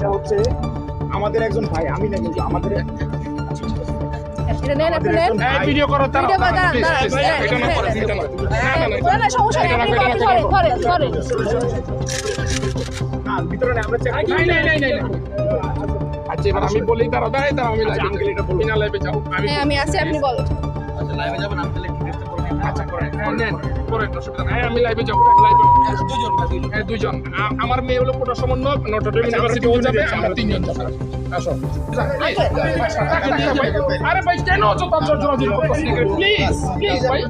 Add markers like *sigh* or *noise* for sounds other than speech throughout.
এটা হচ্ছে আমাদের একজন ভাই আমি না কিন্তু আমাদের আপনি ভিডিও করো সমস্যা আপনি আপনি। না ভিতরে আমরা। আচ্ছা এবার আমি বলি তারা দেয় তারা আমি আচ্ছা, uncle, এটা লাইভে লাইভে যাও আমি হ্যাঁ, আছি, আপনি বলেন। আচ্ছা করেন হ্যাঁ নেন করেন অসুবিধা নাই আমি লাইভে যাব লাইভে হ্যাঁ দুজন আমার মেয়ে হলো কোটা সমন্য নটরডেম ইউনিভার্সিটি ও যাবে আমরা তিনজন যাব আসো আরে ভাই কেন অযথা জোরাজুরি প্লিজ প্লিজ ভাই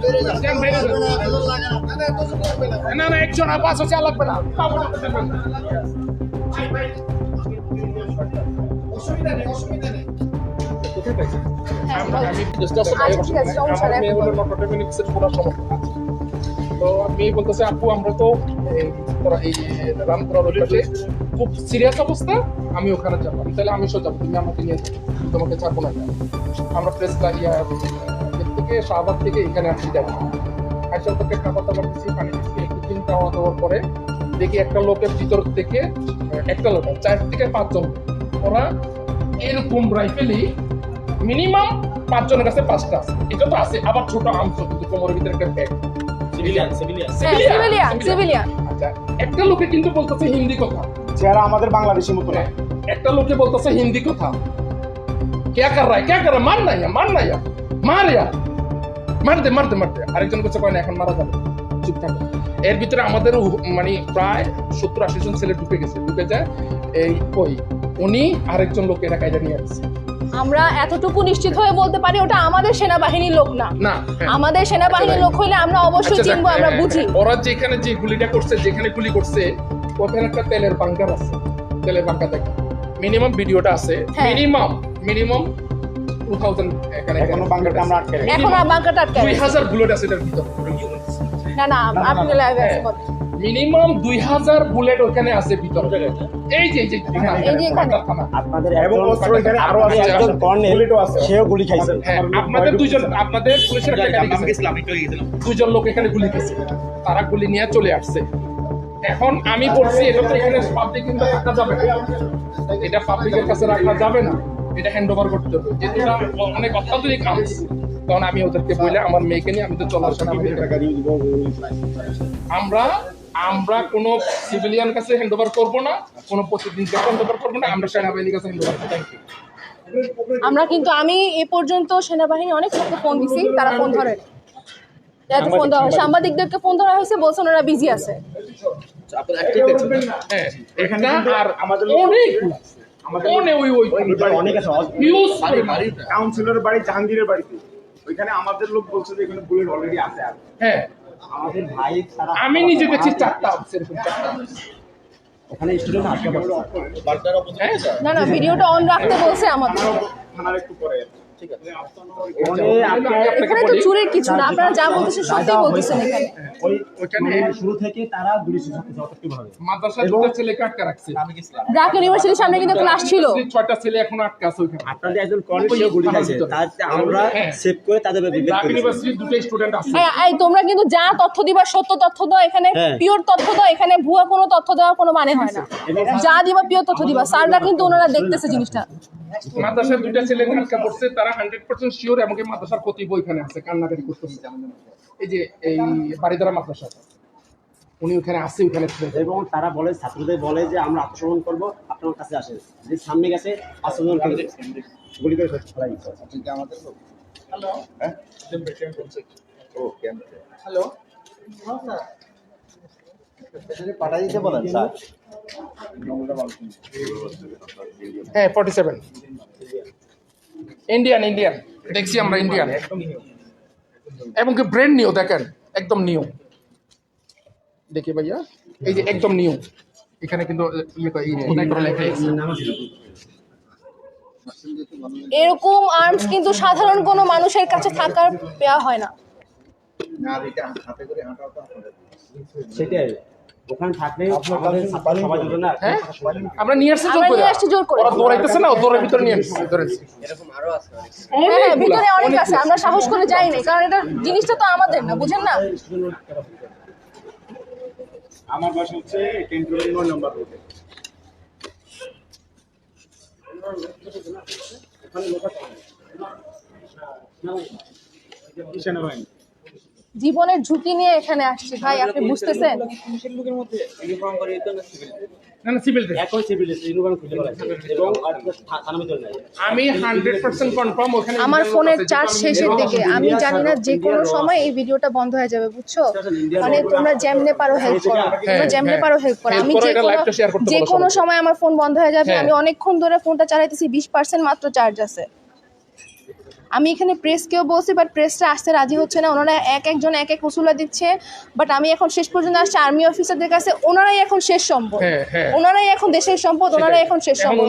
না না একজন আর পাঁচ হচ্ছে লাগবে না হ্যাঁ, বলেন। আমি আচ্ছা, ঠিক আছে, সমস্যা নেই, আমার মেয়ে হলো নটরডেম সমস্যা আছে। তো আমি বলতেছে আপু আমরা তো এই রামপুরা রোড খুব সিরিয়াস অবস্থা আমি ওখানে যাব। আমি তাহলে আমি তুমি আমাকে নিয়ে যাব তোমাকে ছাড়বো না। আমরা প্রেস লাগিয়া থেকে শাহবাগ থেকে এখানে আসছি যাব ওদেরকে খাবার দাবার দিচ্ছি পানি দিচ্ছি একটু চিন্তা হওয়া দেওয়ার পরে দেখি একটা লোকের ভিতর থেকে একটা লোক চার থেকে পাঁচজন ওরা এরকম রাইফেলই মিনিমাম পাঁচজনের কাছে পাঁচটা আছে এটা তো আছে আবার ছোট আর্মস কিন্তু কোমরের ভিতরে একটা ব্যাগ হ্যাঁ, civilian, civilian। আচ্ছা একটা লোকে কিন্তু বলতেছে হিন্দি কথা চেহারা আমাদের বাংলাদেশি মতো না একটা লোকে বলতেছে হিন্দি কথা क्या कर रहा है क्या कर रहा है मारना है मारना है मार यार মার দে মার দে মার দে আরেকজন কাছে কয় না এখন মারা যাবে চুপ থাকো এর ভিতরে আমাদের উ- মানে প্রায় সত্তর আশি জন ছেলে ঢুকে গেছে ঢুকে যায় এই ওই উনি আরেকজন লোক এটা কায়দা নিয়ে আসছে আমরা এতটুকু নিশ্চিত হয়ে বলতে পারি ওটা আমাদের সেনাবাহিনীর লোক না হ্যাঁ। আমাদের সেনাবাহিনীর আচ্ছা, লোক হইলে আমরা অবশ্যই আচ্ছা, চিনবো আমরা হ্যাঁ, বুঝি হ্যাঁ। ওরা যেখানে যে গুলিটা করছে যেখানে গুলি করছে ওখানে একটা তেলের বাঙ্কার আছে তেলের বাঙ্কার দেখা মিনিমাম ভিডিওটা আছে হ্যাঁ। মিনিমাম মিনিমাম টু থাউজেন্ড এখানে এখনও বাংলাটা আমরা আটকে। এখন বাঙ্কারটা আটকে দুই। হাজার বুলেট আছে এটার ভিতর না না আপনি লাইভে হ্যাঁ। আছে। মিনিমাম দুই হাজার বুলেট ওখানে আছে ভিতরে। এই যে। আপনাদের এবং অস্ত্র এখানে আরও আছে আচ্ছা, একজন কর্নেল সেও গুলি খাইছে। হ্যাঁ আপনাদের দুইজন আপনাদের পুলিশের একটা গাড়ি লোক এখানে গুলি খেয়েছে তারা গুলি নিয়ে চলে আসছে। এখন আমি বলছি এটা তো এখানে পাবলিক কিন্তু রাখা যাবে না। এটা পাবলিকের কাছে রাখা যাবে না। এটা হ্যান্ড ওভার করতে হবে। যেহেতু এটা অনেক অত্যাধুনিক কাজ। তখন আমি ওদেরকে বলে আমার মেয়েকে নিয়ে আমি তো চলে আসেন আমরা আমরা কোনো সিভিলিয়ান কাছে হ্যান্ড ওভার করব না কোনো প্রতিদিন হ্যান্ড ওভার করব না আমরা সেনাবাহিনীর কাছে হ্যান্ড ওভার থ্যাংক ইউ আমরা কিন্তু আমি এ পর্যন্ত সেনাবাহিনী অনেক লোককে ফোন দিছি তারা ফোন ধরে। ফোন দেওয়া হয়। সাংবাদিকদেরকে ফোন ধরা হয়েছে বলছে ওনারা বিজি আছে। হ্যাঁ এখানে আর আমাদের অনেক আমাদের অনেক ওই ওই অনেক আছে। হিউজ কাউন্সিলরের বাড়ি। জাহাঙ্গীরের বাড়িতে। ওইখানে আমাদের লোক বলছে যে এখানে বুলেট অলরেডি আছে। হ্যাঁ। আমি নিজে দেখছি চারটা সেরকম চারটা ওখানে স্টুডেন্ট আটকে পড়ছে না না *laughs* ভিডিওটা অন রাখতে বলছে আমাদের। থানার একটু পরে। এখানে তো চুরির কিছু না আপনারা যা বলতেছেন সত্যি বলতেছেন এখানে। ওইখানে মানে শুরু থেকে তারা গুলি যথেষ্ট মাদ্রাসা দুটো ছেলেকে আটকে রাখছে। ব্রাক ইউনিভার্সিটির সামনে কিন্তু ক্লাস ছিল। ছয়টা ছেলে এখনও আটকে আছে ওইখানে। আপনাদের একজন কর্নেল গুলি খাইছে আমরা হ্যাঁ। সেভ করে তাদের বিবেক ইউনিভার্সিটির দুটো স্টুডেন্ট আছে। হ্যাঁ এই তোমরা কিন্তু যা তথ্য দিবা সত্য তথ্য দাও এখানে। হ্যাঁ। পিওর তথ্য দাও এখানে। ভুয়া কোনো তথ্য দেওয়ার কোনো মানে হয় না। যা দিবা পিওর তথ্য দিবা। স্যাররা কিন্তু ওনারা দেখতেছে জিনিসটা। মাদ্রাসার দুইটা ছেলে আটকা পড়ছে তারা হান্ড্রেড পার্সেন্ট শিওর এমনকি মাদ্রাসার ক্ষতি ওইখানে আছে কান্নাকাটি করতেছে। এই যে এই বাড়িদারা মাদ্রাসা উনি ওখানে আছে ওখানে এবং তারা বলে ছাত্রদের বলে যে আমরা আত্মসমর্পণ করব আপনার কাছে আসেন যে সামনে গেছে আত্মসমর্পণ করবে গুলি করে ফেলাই দিচ্ছে। হ্যালো? পাঠাই দিতে বলেন স্যার। হ্যাঁ ফর্টি সেভেন ইন্ডিয়ান ইন্ডিয়ান দেখছি আমরা ইন্ডিয়ান এবং কি ব্রেন নিউ দেখেন একদম নিউ দেখি ভাইয়া এই যে একদম নিউ এখানে কিন্তু ইয়ে ইয়ে। এরকম আর্মস কিন্তু সাধারণ কোনো মানুষের কাছে থাকার পেয়া হয় না। সেটাই। ওখানে থাকলে সবাই দুটো না হ্যাঁ? আমরা নিয়ে আসছি জোর করে। আসছি জোর করে। ওরা দৌড়াইতেছে না দৌড়ের ভিতরে নিয়ে আসছি ধরেছি হ্যাঁ হ্যাঁ ভিতরে অনেক আছে। আমরা সাহস করে যাইনি কারণ এটা জিনিসটা তো আমাদের না বুঝেন না? আমার বাসা হচ্ছে টেন্টুয়ারি নয় নম্বর রোডে ওখানে লোক আছে। সেনাবাহিনী জীবনের ঝুঁকি নিয়ে এখানে আসছি। ভাই আপনি বুঝতেছেন? আমার ফোনের চার্জ শেষের দিকে। আমি জানি না যে কোনো সময় এই ভিডিওটা বন্ধ হয়ে যাবে বুঝছ? মানে তোমরা যেমনে পারো হেল্প করো। তোমরা যেমনে হ্যাঁ। পারো হেল্প করো। আমি যে কোনো যে কোনো সময় আমার ফোন বন্ধ হয়ে যাবে। হ্যাঁ। আমি অনেকক্ষণ ধরে ফোনটা চালাইতেছি বিশ পার্সেন্ট মাত্র চার্জ আছে। আমি এখানে প্রেসকেও বলছি বাট প্রেসটা আসতে রাজি হচ্ছে না। ওনারা এক একজন এক এক উসুলা দিচ্ছে বাট আমি এখন শেষ পর্যন্ত আসছি আর্মি অফিসারদের কাছে। ওনারাই এখন শেষ সম্পদ। হ্যাঁ, হ্যাঁ। ওনারাই এখন দেশের সম্পদ ওনারাই এখন শেষ সম্পদ।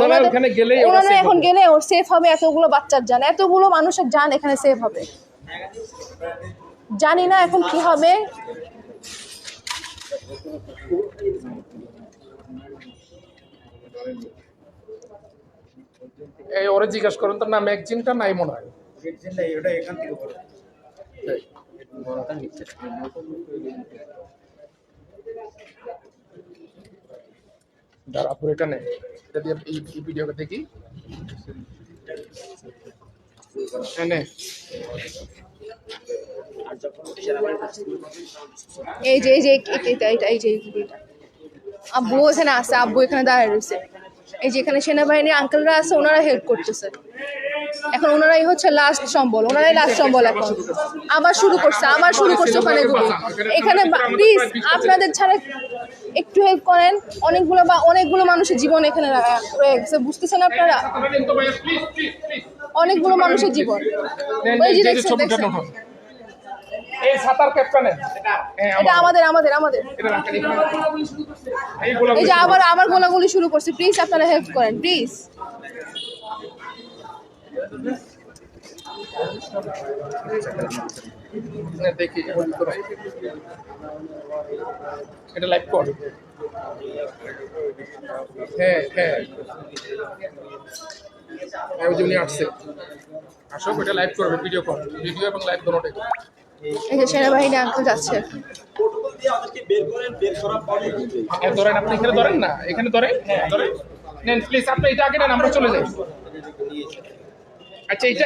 ওনারা এখন গেলে ওর সেফ হবে এতগুলো বাচ্চার যান এতগুলো মানুষের যান এখানে সেফ হবে। জানি না এখন কি হবে। এই ওরা জিজ্ঞাসা করেন তো না ম্যাগজিনটা নাই মনে হয় করে এই, দাঁড়া পুরো এটা নেই এটা দিয়ে এই এই ভিডিওটা দেখি হ্যাঁ। এই যে এই যে এই- এই- এইটা এইটা এই যে এই ভিডিওটা। আব্বু এখানে আছে আব্বু এখানে দাঁড়িয়ে রয়েছে এই যেখানে সেনাবাহিনীর আঙ্কেলরা আছে ওনারা হেল্প করতেছে। এখন ওনারাই হচ্ছে লাস্ট সম্বল ওনারাই লাস্ট সম্বল এখন। আবার শুরু করছে আবার শুরু করছে ওখানে গুলি এখানে প্লিজ আপনাদের ছাড়া একটু হেল্প করেন। অনেকগুলো বা অনেকগুলো মানুষের জীবন এখানে রয়ে গেছে বুঝতেছেন আপনারা। অনেকগুলো মানুষের জীবন। ওই যে দেখছেন দেখছেন। এই সাঁতার ক্যাপটা নেন হ্যাঁ, এটা আমাদের আমাদের আমাদের। এটা এই যে আবার আবার গোলাগুলি শুরু করছে। প্লিজ আপনারা হেল্প করেন প্লিজ দেখি এটা লাইভ কর। হ্যাঁ হ্যাঁ। হ্যাঁ, আসছে। আসো এটা লাইভ করবে ভিডিও কর। ভিডিও এবং লাইভ দুটোটাই এই যে সেনাবাহিনী আঙ্কেল যাচ্ছে। ধরেন আপনি এখানে ধরেন না? এখানে ধরেন? ধরেন নেন প্লিজ আপনি এটা আগে নেন আমরা চলে যাই। আচ্ছা এটা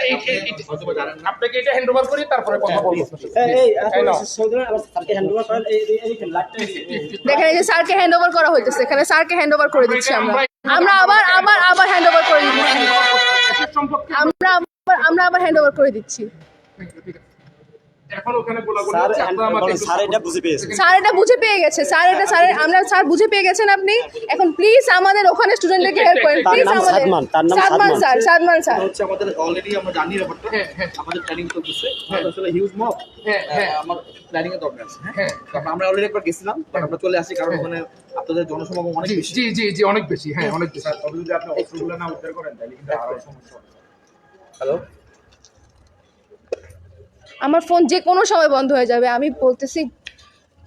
আপনাকে এটা হ্যান্ড ওভার করি তারপরে কথা বলব। দেখেন এই যে স্যারকে হ্যান্ড ওভার করা হইতেছে এখানে স্যারকে হ্যান্ড ওভার করে দিচ্ছি আমরা। আমরা আবার আবার আবার হ্যান্ড ওভার করে দিচ্ছি। আমরা আবার আমরা আবার হ্যান্ড ওভার করে দিচ্ছি। স্যার এটা বুঝে পেয়েছে। স্যার এটা বুঝে পেয়ে গেছে। স্যার এটা স্যার আমরা স্যার বুঝে পেয়ে গেছেন আপনি। এখন প্লিজ আমাদের ওখানে স্টুডেন্টদেরকে হেল্প করেন। প্লিজ আমাদের সাদমান, তার নাম Sadman Sadman. Sir Sadman sir. হচ্ছে আমাদের অলরেডি আমরা জানি ব্যাপারটা। হ্যাঁ হ্যাঁ। আমাদের প্ল্যানিং চলতেছে। আসলে হিউজ মব হ্যাঁ হ্যাঁ আমার প্ল্যানিং এর দরকার আছে। হ্যাঁ হ্যাঁ। আমরা অলরেডি একবার গেছিলাম বাট আমরা চলে আসি কারণ ওখানে আপনাদের জনসমাগম অনেক বেশি। জি জি জি অনেক বেশি। হ্যাঁ অনেক বেশি। স্যার তবে যদি আপনি অস্ত্রগুলো না উদ্ধার করেন তাহলে কিন্তু আরও সমস্যা হ্যালো আমার ফোন যে কোনো সময় বন্ধ হয়ে যাবে। আমি বলতেছি,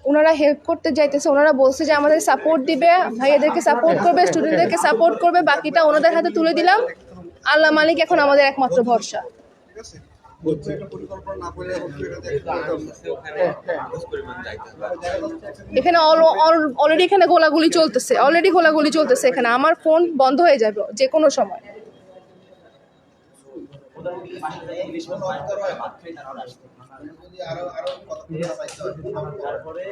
ওনারা হেল্প করতে যাইতেছে, ওনারা বলছে যে আমাদের সাপোর্ট দিবে, ভাইয়াদেরকে সাপোর্ট করবে স্টুডেন্টদেরকে সাপোর্ট করবে, বাকিটা ওনাদের হাতে তুলে দিলাম। আল্লাহ মালিক এখন আমাদের একমাত্র ভরসা। এখানে অলরেডি এখানে গোলাগুলি চলতেছে অলরেডি গোলাগুলি চলতেছে এখানে। আমার ফোন বন্ধ হয়ে যাবে যে কোনো সময়। তারপরে